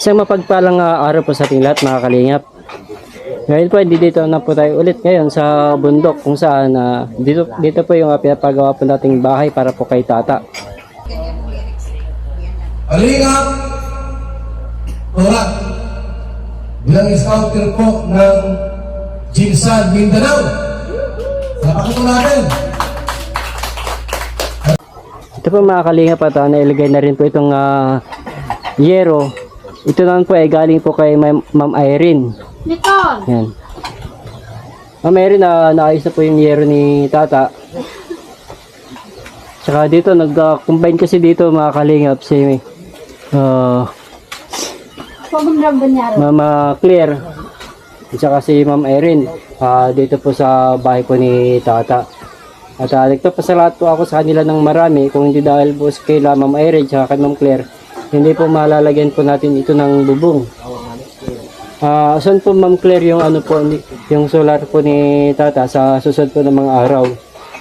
Isang mapagpalang ah, araw po sa ating lahat mga kalingap. Ngayon po, hindi dito na po tayo ulit ngayon sa bundok kung saan ah, dito, dito po yung uh, pinapagawa po nating bahay para po kay tata. Alingap! Orat! Bilang scouter po ng Jinsan Mindanao. Napakito natin. Ito po mga kalingap at uh, nailagay na rin po itong ah, yero. Ito naman po ay galing po kay Ma'am Ma'am Irene. Nicole! Yan. Ma'am Irene, na naayos na po yung yero ni tata. Tsaka dito, nag-combine kasi dito mga kalingap si uh. Mama Claire at saka si Ma'am Erin ah, dito po sa bahay po ni Tata. At uh, nagpapasalamat po ako sa kanila ng marami kung hindi dahil po kay Ma'am Erin at kay Ma'am Claire hindi po malalagyan po natin ito ng bubong. Ah, saan po Ma'am Claire yung ano po yung solar po ni Tata sa susunod po ng mga araw.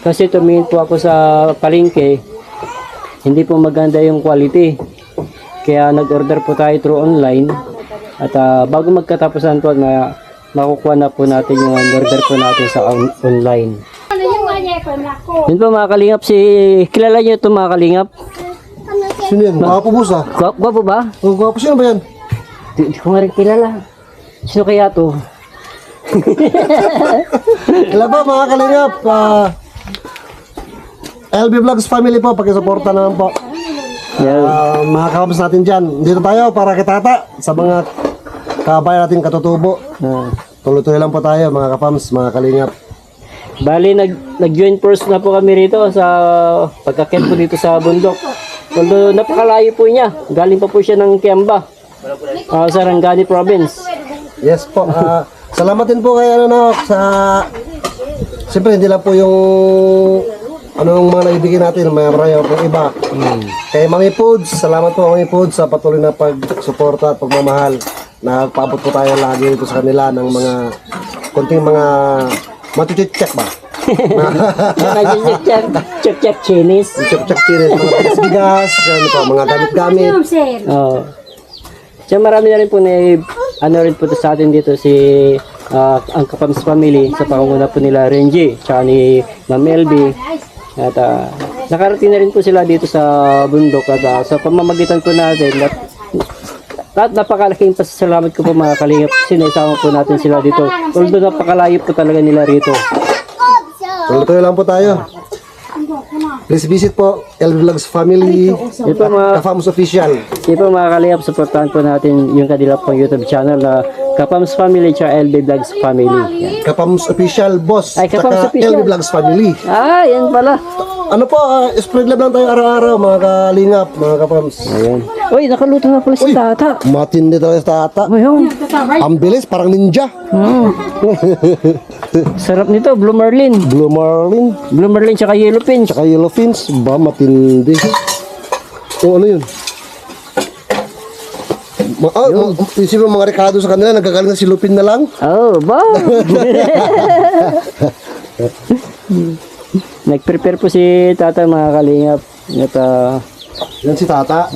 Kasi tumingin po ako sa palengke, hindi po maganda yung quality. Kaya nag-order po tayo through online. At ah, bago magkatapos ng tuwan, na makukuha na po natin yung order po natin sa on- online. Ano? Yun po mga kalingap, si kilala niyo ito mga kalingap? Sino yan? Gwapo boss ah. Gwa- Gwapo ba? Oh, gwapo sino ba yan? Di, di ko nga rin kilala. Sino kaya to? Kala ba mga kalingap? ah, LB Vlogs family po, pakisuporta naman po. Yan. Ah, mga kababs natin dyan. Dito tayo para kay tata sa mga kabayan natin katutubo. Ah. Tuloy-tuloy lang po tayo mga kapams, mga kalingap. Bali, nag, nag-join force na po kami rito sa pagkakit po dito sa bundok. Although napakalayo po niya. Galing pa po siya ng Kiamba. ah, sa Rangani Province. Yes po. ah, salamat din po kay ano no, sa Siyempre hindi lang po yung ano yung mga naibigay natin, may marami po iba. Kay Mami Foods, salamat po Mami Foods sa patuloy na pagsuporta at pagmamahal. Nagpaabot po tayo lagi dito sa kanila ng mga konting mga matuchit-check ba? Check, check, Chinese. Check-check chinis, mga bigas, ano po, mga gamit-gamit. Oo. Siya marami na rin po na ano rin po to sa atin dito si ah, ang Kapams family sa pangunguna po nila Renji tsaka ni Ma'am LB at ah, nakarating na rin po sila dito sa bundok at ah, sa pamamagitan po natin at at napakalaking pasasalamat ko po mga kalingap kasi naisama po natin sila dito although napakalayo po talaga nila rito Tuloy-tuloy lang po tayo. Please visit po LV Vlogs Family, po mga Kafams Official. Di po mga kalingap, supportahan po natin yung kanila pong YouTube channel na Kapams Family tsaka LB Vlogs Family. Kapams Official Boss, Ay, Kapams tsaka Official. LV Vlogs Family. Ah, yan pala. Ano po, ah, spread love lang tayo araw-araw mga kalingap, mga kapams. Ayan. Uy, nakaluto na pala si Tata. Matindi talaga sa tata. Ayun. Ang bilis, parang ninja. Mm. Sarap nito, Blue Merlin. Blue Marlin, Blue Merlin tsaka Yellow Pins. tsaka Yellow Fins. Ba, matindi. O, ano yun? Ma ah, ma- isipin mo mga rekado sa kanila, nagkakaling na si Lupin na lang. Oh, ba? Nag-prepare po si Tata mga kalingap. At ah, Yan si tata.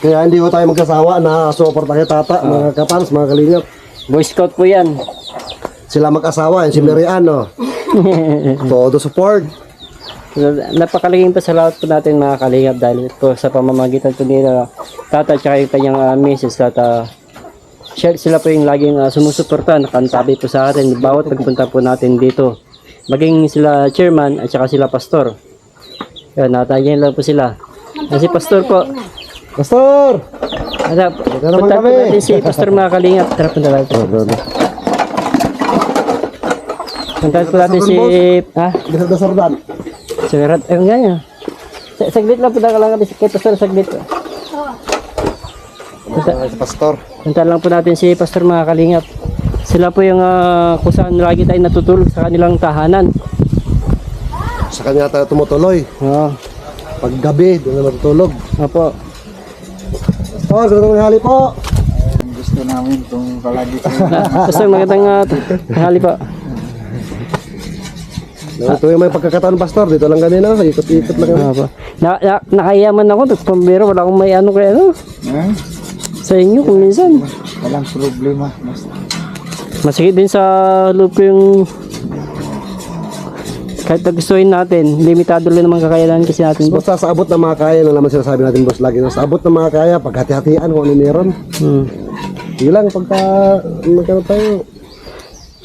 Kaya hindi ko tayo magkasawa na support kay tata, mga kapams, mga kalingap. Boy Scout po yan. Sila mag-asawa, si Mary Ann, no? Todo support. Napakalaking pasalamat po natin mga kalingap dahil po sa pamamagitan po nila tata at yung kanyang uh, misis at uh, sila po yung laging uh, sumusuporta, nakantabi po sa atin bawat pagpunta po natin dito. Maging sila chairman at saka sila pastor. Yan, natayin lang po sila. Yan si pastor po. Pastor! At, uh, naman punta po natin si pastor mga kalingap. Tara punta natin. Punta po natin si... Ha? Dasar-dasar dan. Sigarat, ayun nga. Sa- Saglit lang, punta ka lang natin kay Pastor, saglit. Punta, Si Pastor. punta lang po natin si Pastor mga kalingap. Sila po yung ah, kung saan lagi tayo natutulog sa kanilang tahanan. Sa kanya tayo tumutuloy. Oo, Pag gabi, doon na matutulog. opo. Pastor, ganun ng hali po. gusto namin kung palagi Pastor, magandang uh, tanghali po. Ito yung may pagkakataon, Pastor. Dito lang ganina. Ikot-ikot lang. kami. Opo. Na, na, nakayaman ako, nagpambiro, wala akong may ano kaya ano. ha? sa inyo kung minsan. Walang problema. Basta Masakit din sa loob ko yung kahit nagustuhin natin, limitado lang naman kakayanan kasi natin boss. Basta sa abot ng mga kaya na naman sinasabi natin boss lagi. Sa abot ng mga kaya, paghati-hatian kung ano meron. Hmm. Yun lang, pagka magkaroon tayo.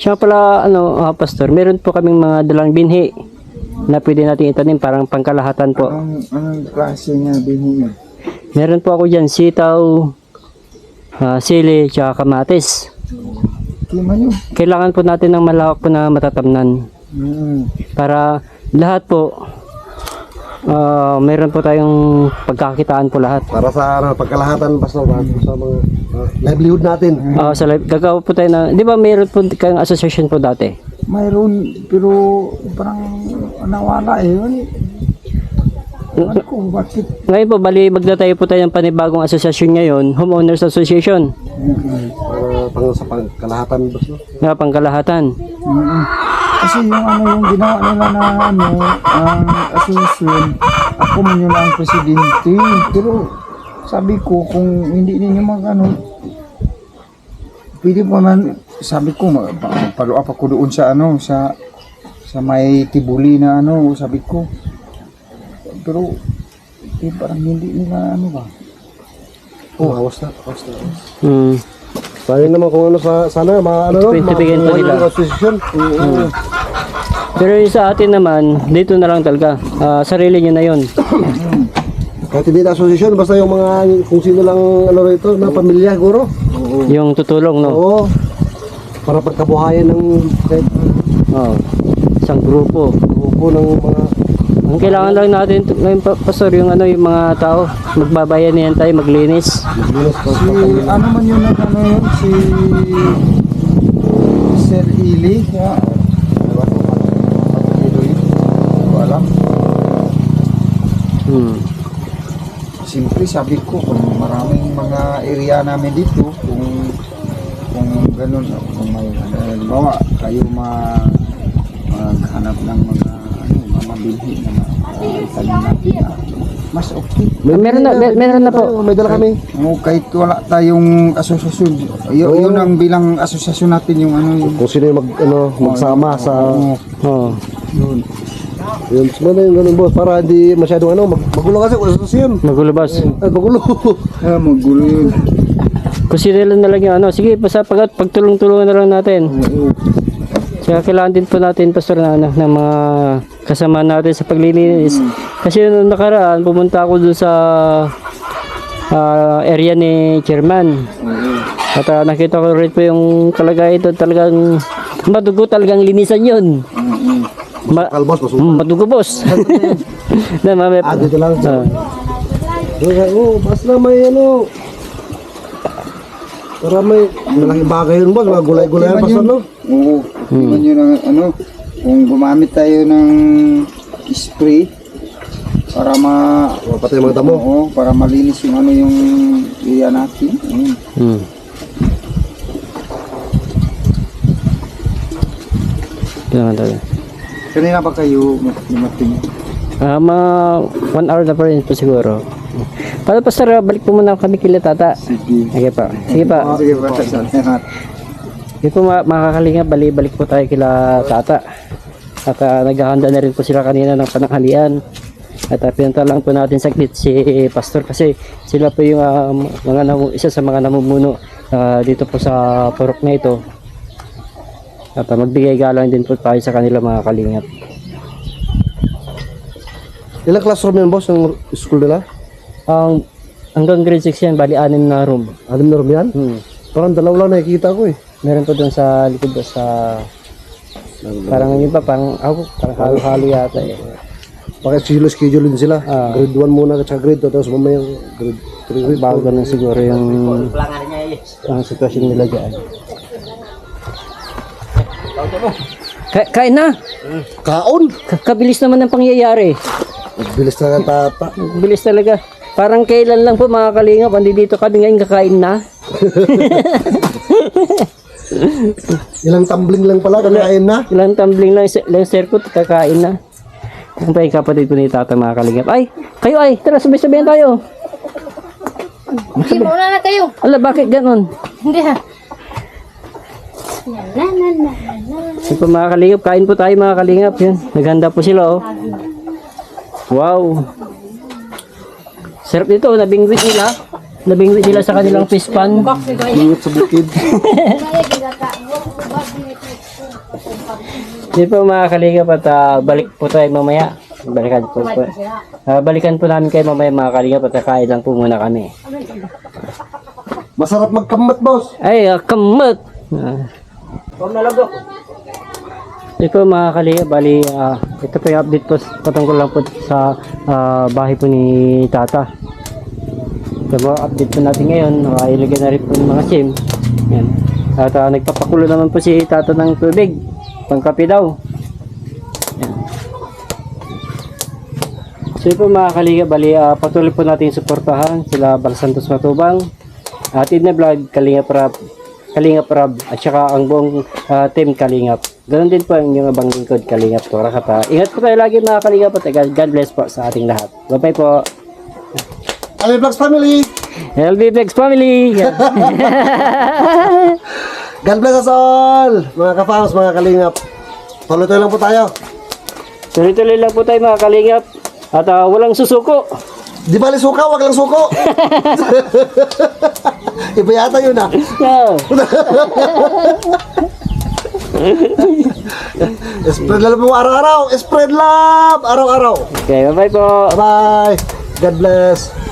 Siya pala, ano, ah, pastor, meron po kaming mga dalang binhi na pwede natin itanim parang pangkalahatan po. anong, anong klase niya binhi yun? Meron po ako dyan, sitaw, ah, sili, tsaka kamatis. Kailangan po natin ng malawak po na matatamnan Mm. para lahat po ah, meron po tayong pagkakitaan po lahat. Para sa ano, pagkalahatan, basta sa mga ah, livelihood natin. Ah, sa live, gagawa po tayo na, di ba meron po kayong association po dati? Mayroon, pero parang nawala eh. Ano, ano ko, bakit? Ngayon po, bali magdatayo po tayo ng panibagong asosasyon ngayon, Homeowners Association, Para pang sa pagkalahatan, boss. No? na pangkalahatan. Mm-mm. Kasi yung ano yung ginawa nila na ano, ang asosasyon, ako man yun ang presidente. Pero sabi ko, kung hindi ninyo mag ano, pwede po man, sabi ko, ma- pa- follow up ako doon sa ano, sa sa may tibuli na ano, sabi ko. Pero, eh, parang hindi nila ano ba. Oh, awas na, awas na. Hmm. Tayo naman kung ano sa sana, mga ano, no? Pa nila. Oo. Pero yung sa atin naman, dito na lang talaga. Ah, sarili nyo na yon. Kahit hindi na association, basta yung mga, kung sino lang, ano rito, na pamilya, guro. Yung tutulong, no? Oo. Para pagkabuhayan ng kahit Oh. Isang grupo. grupo ng mga Ang kailangan lang natin ngayon, pa- pastor, yung ano, yung mga tao, magbabayan niyan tayo, maglinis. Si, ano man yun na ano yun, si Sir Ili, kaya, alam. Hmm. Siyempre sabi ko, kung maraming mga area namin dito, kung kung ganun, kung may, halimbawa, kayo ma, maghanap ng mga, mga mabilhi na uh, natin na mas okay. Meron na, mer- meron na po. May dala kami. Oh, kahit wala tayong asosasyon, y- yun ang bilang asosasyon natin yung ano yung Kung sino yung mag, ano, magsama sa... Oo, Oh. yun. Yun, mas na yung ganun, boss. Para hindi masyadong ano, mag, magulo kasi kung association. Magulo, boss. Ay, magulo. Ah, magulo yun. Consider na lang yung ano. Sige, basta pag, pagtulong-tulungan na lang natin. Oo. Kaya kailangan din po natin, pastor, na, ano, ng mga kasama natin sa paglilinis. Kasi nung nakaraan, pumunta ako dun sa ah, area ni chairman. At ah, nakita ko rin po yung kalagayan ito. Talagang madugo talagang linisan yun. Ma- Kalbos. Mm, madugo, boss. na, mamaya, Ah, dito lang. Oo, oh, basta may ano. Para may malaking bagay yun, boss. Mga gulay-gulay Okay pa man sa yun. ano. Oo, okay man yun ang ano, kung gumamit tayo ng spray para ma Oh, pati yung mga damo. Oo, para malinis yung ano yung area natin. Ayun. Hmm. Kailangan tayo. Kanina ba kayo dumating? Ah, mga one hour na pa rin po siguro. Para pastor, balik po muna kami kila tata. Sige. Sige pa. Sige pa. Sige? Salamat. Hindi po ma- makakalinga, bali-balik po tayo kila tata. At ah, naghahanda na rin po sila kanina ng pananghalian. At uh, pinunta lang po natin saglit si pastor kasi sila po yung ah, mga namu- isa sa mga namumuno ah, dito po sa purok na ito. At ah, magbigay galang din po tayo sa kanila mga kalingap. Ilang classroom yan, boss, yung school nila? Ang hanggang grade 6 yan, bali anim na room. Anim na room yan? Hmm. Parang dalaw lang nakikita ko eh. Meron po doon sa likod sa parang yun pa parang ako parang halo-halo yata eh. Bakit schedule schedule din sila? Ah. grade 1 muna at saka grade 2 tapos mamaya grade 3 grade Bago ganun siguro yung ang sitwasyon nila dyan. Ka- kain na! 4. Kaon! Ka- Kabilis naman ng pangyayari. Bilis na ng. Bilis talaga. Parang kailan lang po mga kalingap, andi dito kami ngayon kakain na. Ilang tumbling lang pala, kakain na. Ilang tumbling lang, ilang circuit, kakain na. Ang pa yung kapatid ko ni tata mga kalingap. Ay, kayo ay, tara sabay-sabayan tayo. Hindi, mauna na kayo. Ala, bakit ganon? Hindi ha. Na, na, na, na, na. Yan po mga kalingap, kain po tayo mga kalingap. Yan, naghanda po sila oh. Wow. Sarap nito, nabingwit nila. Nabingwit nila sa kanilang fish pan. Ingat sa bukid. Yan po mga kalingap at ah, balik po tayo mamaya. Balikan po po. Ah, balikan po namin kayo mamaya mga kalingap at kain lang po muna kami. Masarap magkamat, boss. Ay, kamot! Ah. Huwag nalago. Ito mga kalingap, bali, ah, ito po yung update po patungkol lang po sa ah, bahay po ni Tata. Ito po, update po natin ngayon, uh, ilagay na rin po ng mga sim. Yan. At ah, nagpapakulo naman po si Tata ng tubig, pangkape daw. Yan. So po mga kalingap, bali, ah, patuloy po natin suportahan sila Bal Santos Matubang, Atid na Vlog, Kalingap Rap, Kalingap Rab, at saka ang buong ah, team Kalingap. Ganon din po ang inyong abang lingkod, Kalingap Tora Kata. Ingat po tayo lagi mga Kalingap at God bless po sa ating lahat. Bye-bye po. Ali Vlogs family. Flex Family! God bless us all. Mga kapangos, mga kalingap. Tuloy-tuloy lang po tayo. Tuloy-tuloy lang po tayo mga Kalingap. At ah, walang susuko. Di bali suka, wag lang suko. Iba yata yun ah. Yeah. Spread love mo araw-araw. Spread love araw-araw. Okay, bye-bye po. Bye. God bless.